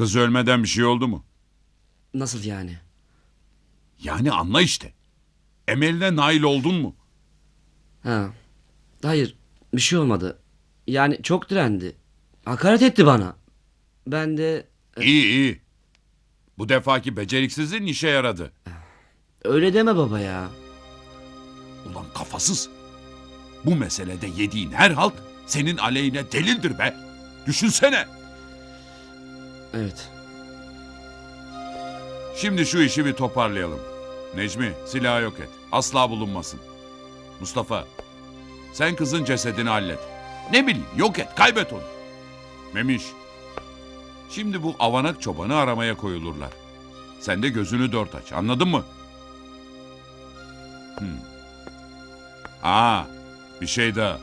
Kız ölmeden bir şey oldu mu? Nasıl yani? Yani anla işte. Emeline nail oldun mu? Ha. Hayır bir şey olmadı. Yani çok direndi. Hakaret etti bana. Ben de İyi iyi. Bu defaki beceriksizliğin işe yaradı. öyle deme baba ya. Ulan kafasız. Bu meselede yediğin her halt senin aleyhine delildir be. Düşünsene. Evet. Şimdi şu işi bir toparlayalım. Necmi silahı yok et. Asla bulunmasın. Mustafa sen kızın cesedini hallet. Ne bileyim yok et kaybet onu. Memiş. Şimdi bu avanak çobanı aramaya koyulurlar. Sen de gözünü dört aç anladın mı? Hmm. Aa bir şey daha.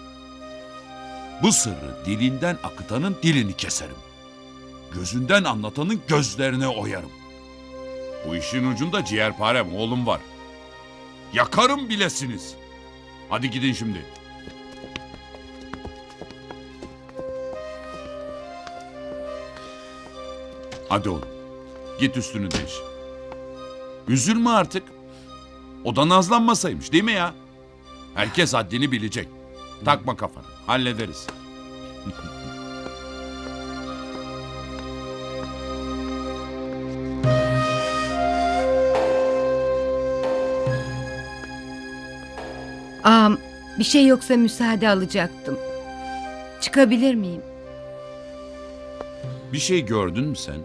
Bu sırrı dilinden akıtanın dilini keserim. Gözünden anlatanın gözlerine oyarım. Bu işin ucunda ciğerparem oğlum var. Yakarım bilesiniz. Hadi gidin şimdi. Hadi oğlum. Git üstünü değiş. Üzülme artık. O da nazlanmasaymış değil mi ya? Herkes haddini bilecek. Takma kafana. Hallederiz. Ağam bir şey yoksa müsaade alacaktım. Çıkabilir miyim? Bir şey gördün mü sen?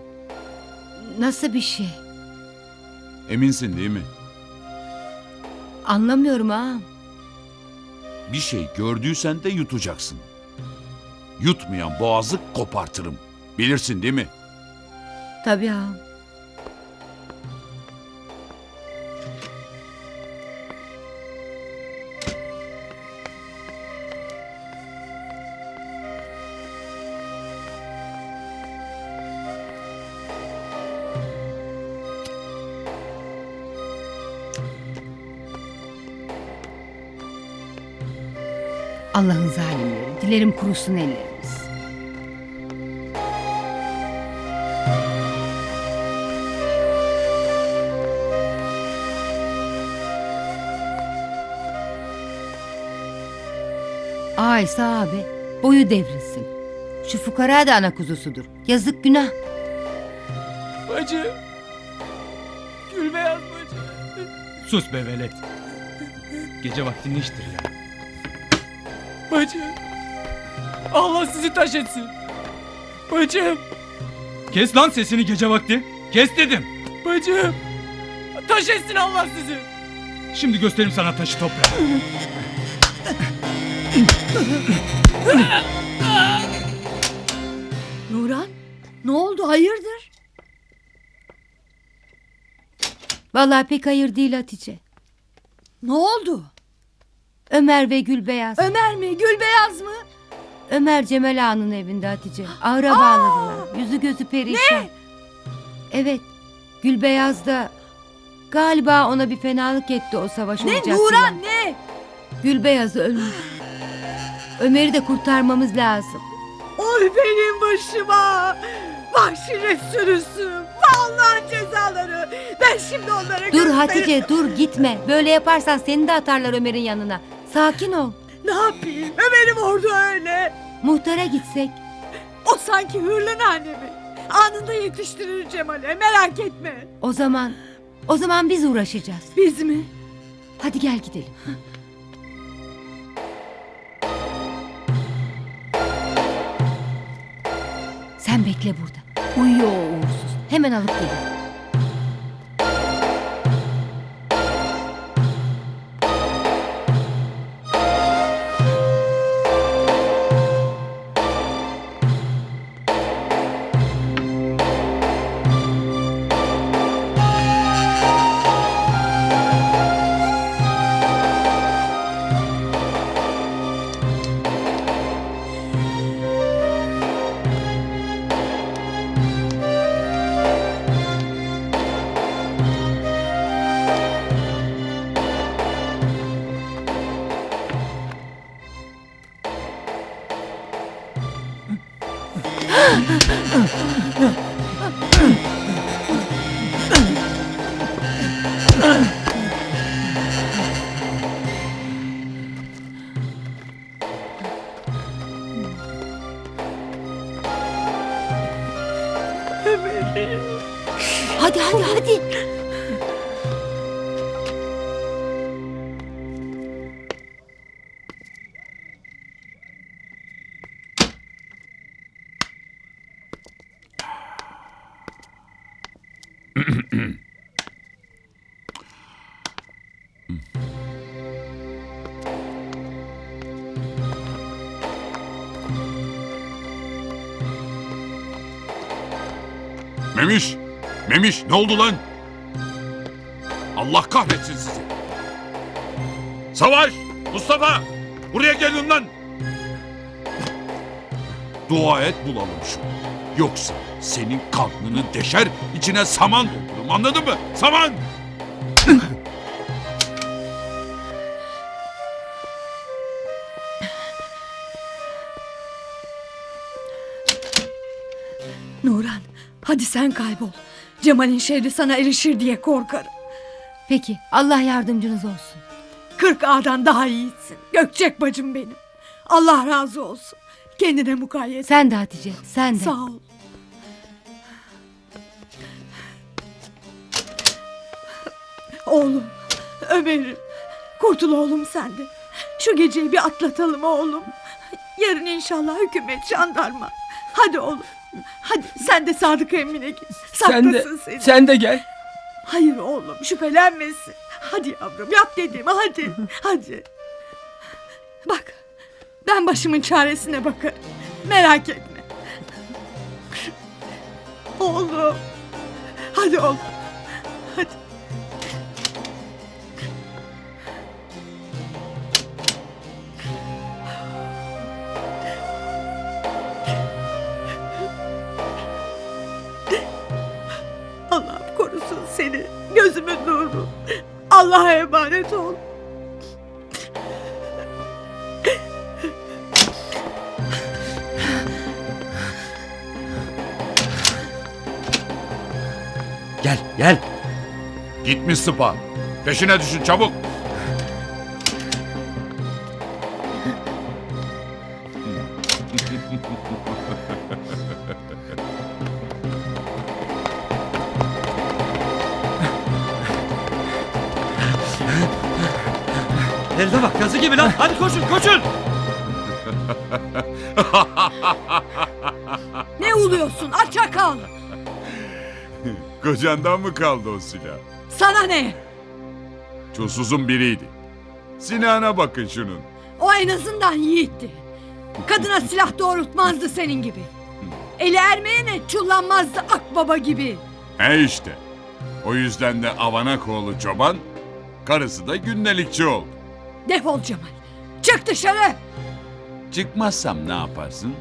Nasıl bir şey? Eminsin değil mi? Anlamıyorum ağam. Bir şey gördüysen de yutacaksın. Yutmayan boğazı kopartırım. Bilirsin değil mi? Tabii ağam. Allah'ın zalimleri. Dilerim kurusun elleriniz. Aysa abi boyu devrilsin. Şu fukara da ana kuzusudur. Yazık günah. Bacı. Gülbeyaz bacı. Sus be velet. Gece vakti ne iştir ya? Bacı. Allah sizi taş etsin. Bacım. Kes lan sesini gece vakti. Kes dedim. Bacım. Taş etsin Allah sizi. Şimdi göstereyim sana taşı toprağı. Nuran ne oldu hayırdır? Vallahi pek hayır değil Hatice. Ne oldu? Ömer ve Gülbeyaz. Ömer mi? Gülbeyaz mı? Ömer Cemal Ağa'nın evinde Hatice. Ahıra bağladılar. Yüzü gözü perişan. Ne? Evet. Gülbeyaz da galiba ona bir fenalık etti o savaş Ne olacak Nuran ne? Gülbeyaz ölmüş. Ömer'i de kurtarmamız lazım. Oy benim başıma. Vahşiret sürüsü. Vallahi cezaları. Ben şimdi onlara Dur gösteririm. Hatice dur gitme. Böyle yaparsan seni de atarlar Ömer'in yanına. Sakin ol. Ne yapayım? Ömer'im orada öyle. Muhtara gitsek. O sanki hırlı annemi. Anında yetiştirir Cemal'e. Merak etme. O zaman o zaman biz uğraşacağız. Biz mi? Hadi gel gidelim. Sen bekle burada. Uyuyor o uğursuz. Hemen alıp gelin. Memiş! Memiş ne oldu lan? Allah kahretsin sizi. Savaş! Mustafa! Buraya gelin lan! Dua et bulalım şunu. Yoksa senin karnını deşer, içine saman doldururum anladın mı? Saman! hadi sen kaybol. Cemal'in şehri sana erişir diye korkarım. Peki Allah yardımcınız olsun. Kırk ağadan daha iyisin. Gökçek bacım benim. Allah razı olsun. Kendine mukayyet. Sen de Hatice sen de. Sağ ol. Oğlum, Ömer'im. Kurtul oğlum sen de. Şu geceyi bir atlatalım oğlum. Yarın inşallah hükümet, jandarma. Hadi oğlum. Hadi sen de Sadık Emine git. Sen de, Saklasın seni. sen de gel. Hayır oğlum şüphelenmesin. Hadi yavrum yap dediğimi hadi. Hadi. Bak ben başımın çaresine bakarım. Merak etme. Oğlum. Hadi oğlum. Seni. Gözümün nuru. Allah'a emanet ol. Gel gel. Gitmiş sıpa. Peşine düşün çabuk. Gazı gibi lan. Hadi koşun koşun. Ne uluyorsun aç kal. Kocandan mı kaldı o silah? Sana ne? Çulsuzun biriydi. Sinan'a bakın şunun. O en azından yiğitti. Kadına silah doğrultmazdı senin gibi. Eli ermeyene çullanmazdı akbaba gibi. He işte. O yüzden de Avanakoğlu çoban, karısı da gündelikçi oldu. Defol Cemal. Çık dışarı. Çıkmazsam ne yaparsın?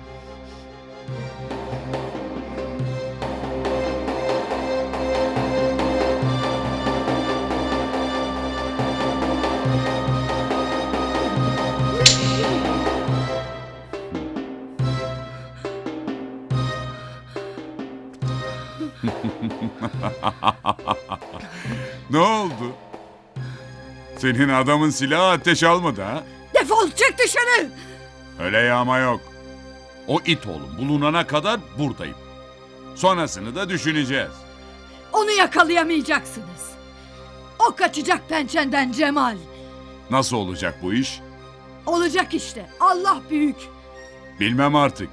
ne oldu? Senin adamın silahı ateş almadı ha? Defol çık dışarı. Öyle yağma yok. O it oğlum bulunana kadar buradayım. Sonrasını da düşüneceğiz. Onu yakalayamayacaksınız. O kaçacak pençenden Cemal. Nasıl olacak bu iş? Olacak işte. Allah büyük. Bilmem artık.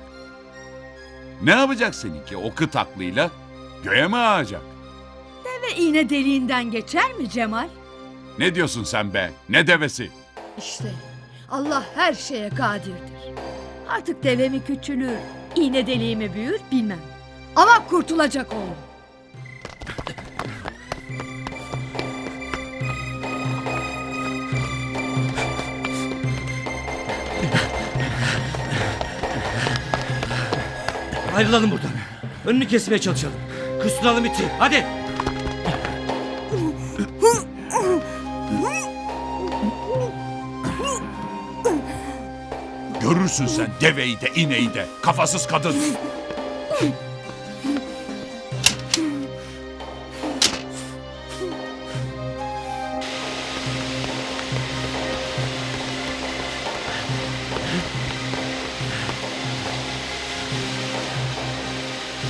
Ne yapacak seninki o kıt aklıyla? Göğe mi ağacak? Ve iğne deliğinden geçer mi Cemal? Ne diyorsun sen be? Ne devesi? İşte Allah her şeye kadirdir. Artık deve mi küçülür, iğne deliği mi büyür bilmem. Ama kurtulacak oğlum. Ayrılalım buradan. Önünü kesmeye çalışalım. Kusturalım iti. Hadi. Görürsün sen deveyi de ineği de kafasız kadın.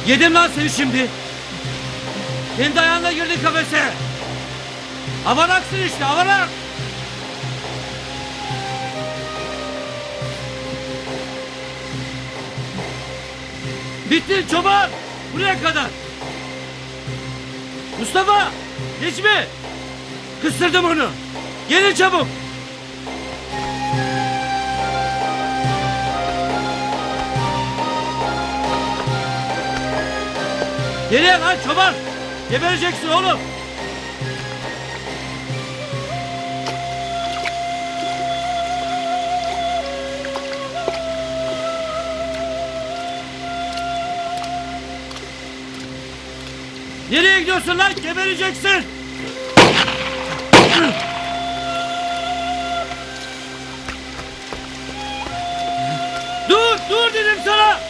Yedim lan seni şimdi. Kendi ayağınla girdin kafese. Avanaksın işte avanak. Bitti çoban. Buraya kadar. Mustafa. Necmi. Kıstırdım onu. Gelin çabuk. Geriye lan çoban. Gebereceksin oğlum. Nereye gidiyorsun lan? Gebereceksin. dur, dur dedim sana.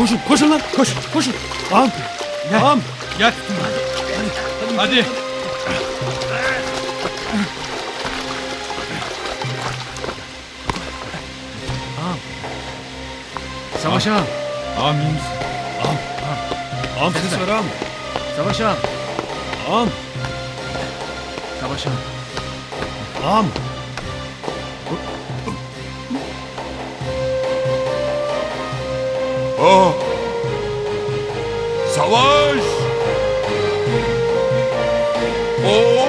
Koşun, koşun lan. Koş, koşun. Ağam. Gel. Ağam. Gel. Hadi. Ağam. Savaş ağam. Ağam iyi misin? Ağam. Ağam. Ağam ses ver ağam. Savaş ağam. Ağam. Savaş ağam. Ağam. Oh! Savaş! Oh!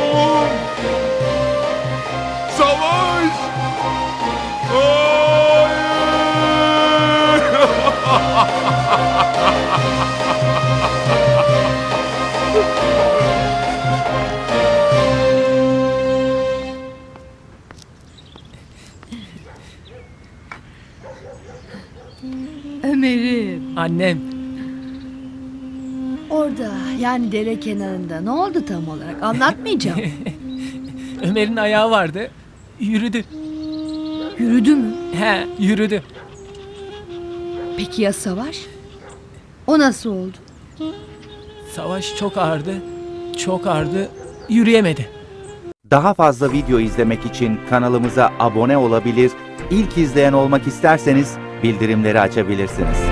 Yani dere kenarında ne oldu tam olarak anlatmayacağım. Ömer'in ayağı vardı. Yürüdü. Yürüdü mü? He yürüdü. Peki ya Savaş? O nasıl oldu? Savaş çok ağırdı. Çok ağırdı. Yürüyemedi. Daha fazla video izlemek için kanalımıza abone olabilir, ilk izleyen olmak isterseniz bildirimleri açabilirsiniz.